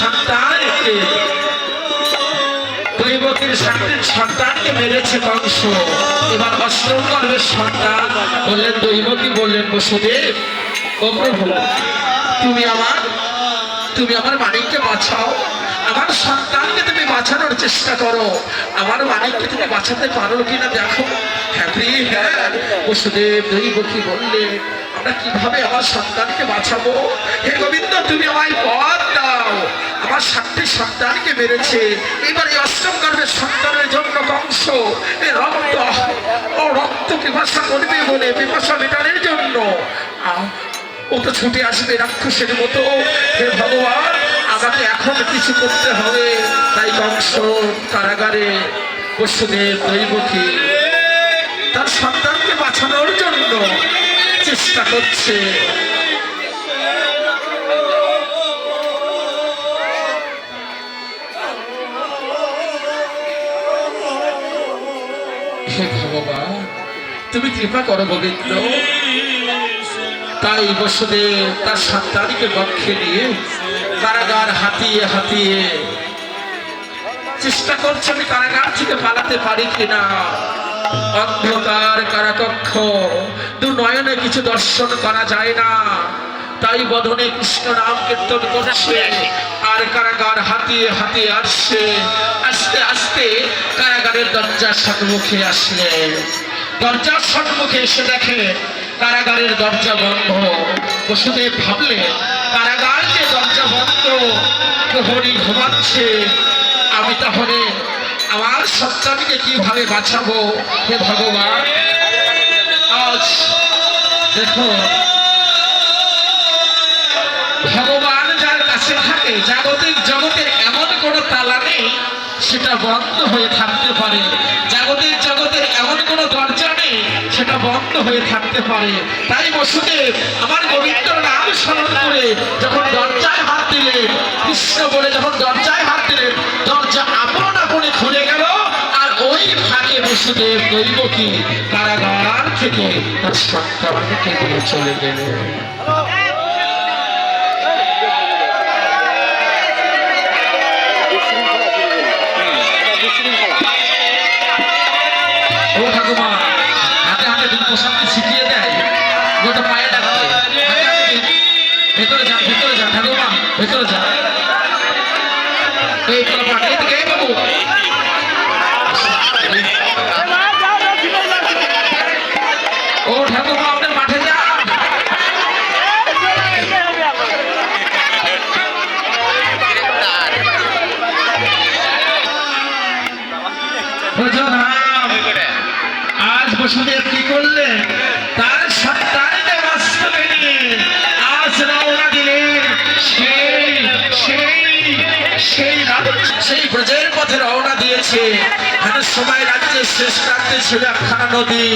সন্তানকে দৈবকীর সাতটি সন্তানকে মেরেছে কংস এবার অষ্টম গর্ভের বললেন দৈবকী বললেন, বসুদেব, ও প্রভু, তুমি আমার তুমি আমার মানিককে বাঁচাও। আমার সন্তানকে তুমি বাঁচানোর চেষ্টা করো। আমার মানিককে তুমি বাঁচাতে পারো কিনা দেখো। হ্যাঁ হ্যাঁ বসুদেব দৈবকী বললে আমরা কীভাবে আমার সন্তানকে বাঁচাবো? হে গোবিন্দ, তুমি আমায় পথ দাও। আমার সাতটি সন্তানকে মেরেছে। এবার এই অষ্টম গর্ভের সন্তানের জন্য কংস এই রক্ত। ও রক্ত পিপাসা করবে বলে পিপাসা মেটানোর জন্য। ও তো ছুটে আসবে রাক্ষসের মতো। হে ভগবান, আমাকে এখন কিছু করতে হবে। তাই কংস কারাগারে বসুদেব দৈবকী তার জন্য চেষ্টা করছে। তুমি কৃপা করো গোবিন্দ তাই বসুদেব, তার সন্তানকে বক্ষে নিয়ে কারাগার হাতিয়ে হাতিয়ে চেষ্টা করছে আমি কারাগার থেকে পালাতে পারি কিনা। অন্ধকার কারাকক্ষ দু নয়নে কিছু দর্শন করা যায় না। তাই বদনে কৃষ্ণ নাম কীর্তন করছে, আর কারাগার হাতিয়ে হাতিয়ে আসছে। আস্তে আস্তে কারাগারের দরজার সম্মুখে আসলে। দরজার সম্মুখে এসে দেখে কারাগারের দরজা বন্ধ। বসুদেব ভাবলে, কারাগার যে দরজা বন্ধ, প্রহরী ঘুমাচ্ছে। আমার সন্তানকে কীভাবে বাঁচাবো হে ভগবান? আজ দেখো, ভগবান যার কাছে থাকে, জাগতিক জগতের এমন কোন তালা নেই, সেটা বন্ধ হয়ে থাকতে পারে। জাগতিক জগতের এমন কোন দরজা নেই সেটা বন্ধ হয়ে থাকতে পারে। তাই বসুদেব আমার পবিত্র নাম স্মরণ করে যখন দরজায় হাত দিলেন, কৃষ্ণ বলে যখন দরজায় হাত দিলেন, দরজা আপন আপনে খুলে গেল, আর ওই ফাঁকে বসুদেব দৈবকী কারাগার থেকে তার সত্তা চলে গেলেন। পোশাককে শিখিয়ে দেয়। গোটা পায়ে দিন। ভেতরে যান ভেতরে যান ঠাকুমা ভেতরে যান এই তোর আজ বসুদেব রওনা দিয়েছে হানের সময় রাজ্যের শেষ প্রান্তে ছিল একখানা নদী।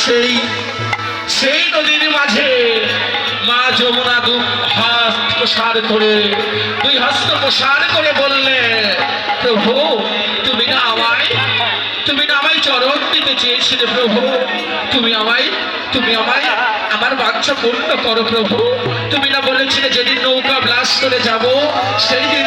সেই সেই নদীর মাঝে মা যমুনা দু হাত প্রসার করে দুই হস্ত প্রসার করে বললে, প্রভু, তুমি না আমায়, তুমি না আমায় চরণ দিতে চেয়েছিলে, প্রভু। তুমি আমায় তুমি আমায়, আমার বাঞ্ছা পূর্ণ করো, প্রভু। তুমি না বলেছিলে, যেদিন নৌকা ব্লাস করে যাব সেই দিন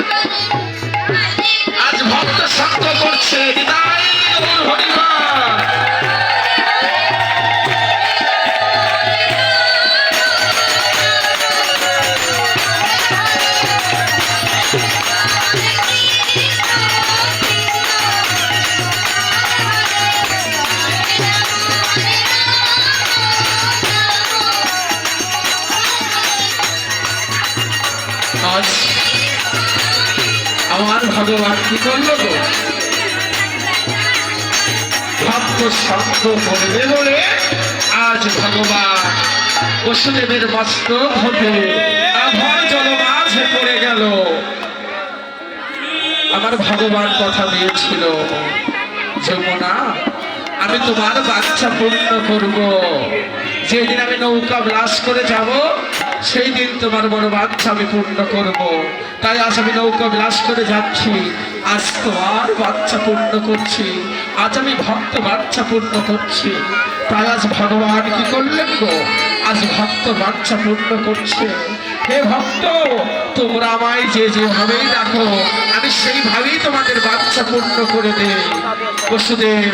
ভক্ত করছে হরিবার। আজ আমার ভগবান কি করল গো ভক্ত সঙ্গ করবে বলে আজ ভগবান বসুদেবের মস্তক হতে আভর জল মাঝে পড়ে গেল। আমার ভগবান কথা দিয়েছিল, যমুনা, আমি তোমার বাচ্চা পূর্ণ করব। যেদিন আমি নৌকা ব্লাস করে যাব সেই দিন তোমার বড় বাচ্চা আমি পূর্ণ করব। তাই আজ আমি নৌকা ব্লাস করে যাচ্ছি। আজ তোমার বাচ্চা পূর্ণ করছি। আজ আমি ভক্ত বাচ্চা পূর্ণ করছি। তাই আজ ভগবান কি করলেন গো? আজ ভক্ত বাচ্চা পূর্ণ করছে। হে ভক্ত, তোমরা আমায় যে যেভাবেই রাখো আমি সেইভাবেই তোমাদের বাচ্চা পূর্ণ করে দেই। বসুদেব